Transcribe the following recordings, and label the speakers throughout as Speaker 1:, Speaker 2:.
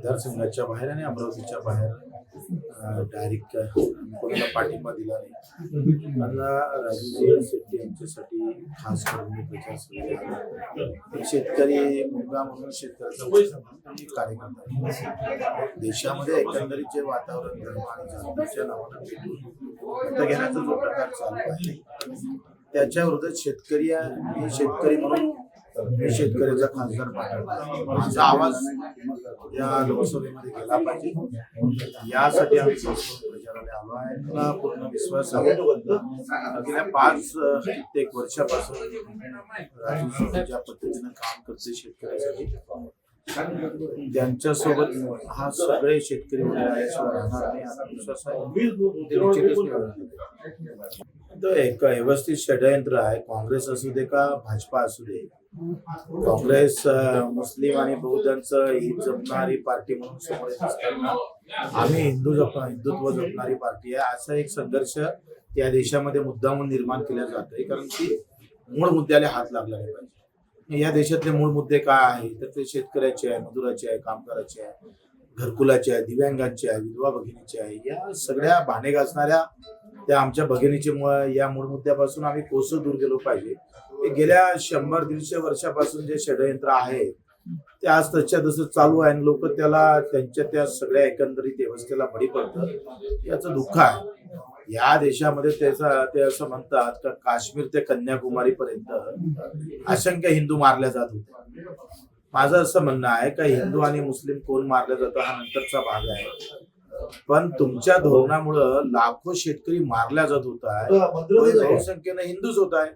Speaker 1: मतदारसंघाच्या बाहेर आणि अमरावतीच्या बाहेर डायरेक्ट कोणाला पाठिंबा दिला नाही. पण राजूजी शेट्टी यांच्यासाठी खास करून मी प्रचार शेतकरी मुलगा म्हणून शेतकऱ्याचा कार्यक्रम कार्यकर्ता देशामध्ये एकंदरीत जे वातावरण धर्म आणि जातीच्या नावानं घेण्याचा जो प्रकार चालू आहे त्याच्या विरोधात शेतकरी शेतकरी म्हणून मी शेतकऱ्याचा खासदार पाठवला. माझा आवाज या लोकसभेमध्ये गेला पाहिजे. यासाठी आम्ही प्रचाराला आलो आहे. मला पूर्ण विश्वास आहे. गेल्या पाच कित्येक वर्षापासून ज्या पद्धतीनं काम करते शेतकऱ्यासाठी त्यांच्यासोबत हा सगळे शेतकरी राहणार विश्वास आहे. एक व्यवस्थित षडयंत्र आहे. काँग्रेस असू दे का भाजपा असू दे. काँग्रेस मुस्लिम आणि बौद्धांचं ही जपणारी पार्टी म्हणून समोर येत असताना आम्ही हिंदू जप हिंदुत्व जपणारी पार्टी आहे. असा एक संघर्ष या देशामध्ये मुद्दामून निर्माण केला जात आहे कारण की मूळ मुद्द्याला हात लागला नाही पाहिजे. या देशातले मूळ मुद्दे काय आहे तर ते शेतकऱ्याचे आहे मजुराचे आहे कामगाराचे आहे घरकुलाचे आहे दिव्यांगांचे आहे विधवा भगिनीचे आहे. या सगळ्या भाणे घासणाऱ्या त्या आमच्या भगिनीचे मुळे या मूळ मुद्द्यापासून आम्ही कोसं दूर गेलो पाहिजे. हे गेल्या शंभर दीडशे वर्षापासून जे षडयंत्र आहे ते आज तसच्या तसं चालू आहे आणि लोक त्याला त्यांच्या त्या सगळ्या एकंदरीत व्यवस्थेला बळी पडतात. याचं दुःख आहे. या देशामध्ये त्याचा ते असं म्हणतात का काश्मीर ते कन्याकुमारी पर्यंत असंख्य हिंदू मारल्या जात होते. माझं असं म्हणणं आहे का हिंदू आणि मुस्लिम कोण मारलं जातं हा नंतरचा भाग आहे. पण तुमच्या धोरणामुळं लाखो शेतकरी मारल्या जात होत. आहे बहुसंख्येनं हिंदूच होत आहे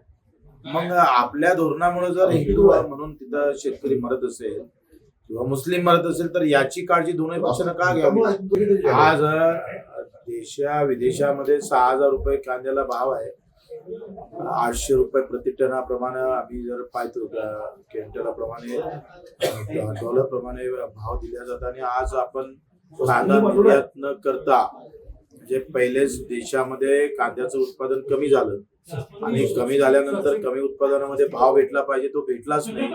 Speaker 1: मग आपल्या धोरणामुळे जर हिंदू आहे म्हणून तिथं शेतकरी मरत असेल किंवा मुस्लिम मरत असेल तर याची काळजी दोन्ही पक्षानं का घ्यावी? आज देशा विदेशामध्ये सहा हजार रुपये कांद्याला भाव आहे. आठशे रुपये प्रति टनाप्रमाणे आम्ही जर पाहतो क्विंटलाप्रमाणे डॉलर प्रमाणे भाव दिल्या जातात आणि आज आपण कांदा निर्यात न करता म्हणजे पहिलेच देशामध्ये कांद्याचं उत्पादन कमी झालं. आणि कमी झाल्यानंतर कमी उत्पादनामध्ये भाव भेटला पाहिजे तो भेटलाच नाही.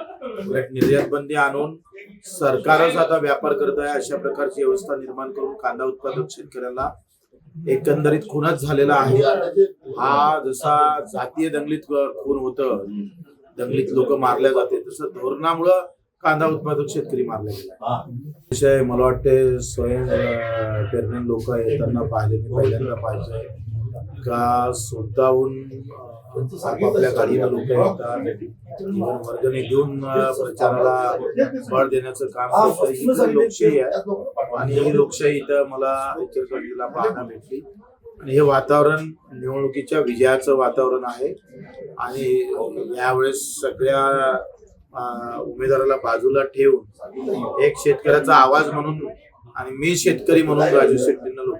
Speaker 1: उलट निर्यात बंदी आणून सरकारच आता व्यापार करत आहे अशा प्रकारची व्यवस्था निर्माण करून कांदा उत्पादक शेतकऱ्याला एकंदरीत खूनच झालेला आहे. हा जसा जातीय दंगलीत खून होतं दंगलीत लोक मारल्या जाते तसं धोरणामुळं कांदा उत्पादक शेतकरी मारले गेला विषय मला वाटते स्वयं पेरणे लोक येताना पाहिले मी पहिल्यांदा पाहिजे का स्वतःहून अं, आपापल्या गाडीनं लोक येतात वर्गणी देऊन प्रचाराला बळ देण्याचं काम ही लोकशाही आहे. आणि ही लोकशाही इथं मला इचलकरंजीला पाहायला भेटली. आणि हे वातावरण निवडणुकीच्या विजयाचं वातावरण आहे. आणि यावेळेस सगळ्या उमेदवाराला बाजूला ठेवून एक शेतकऱ्याचा आवाज म्हणून आणि मी शेतकरी म्हणून राजू शेट्टींना लोक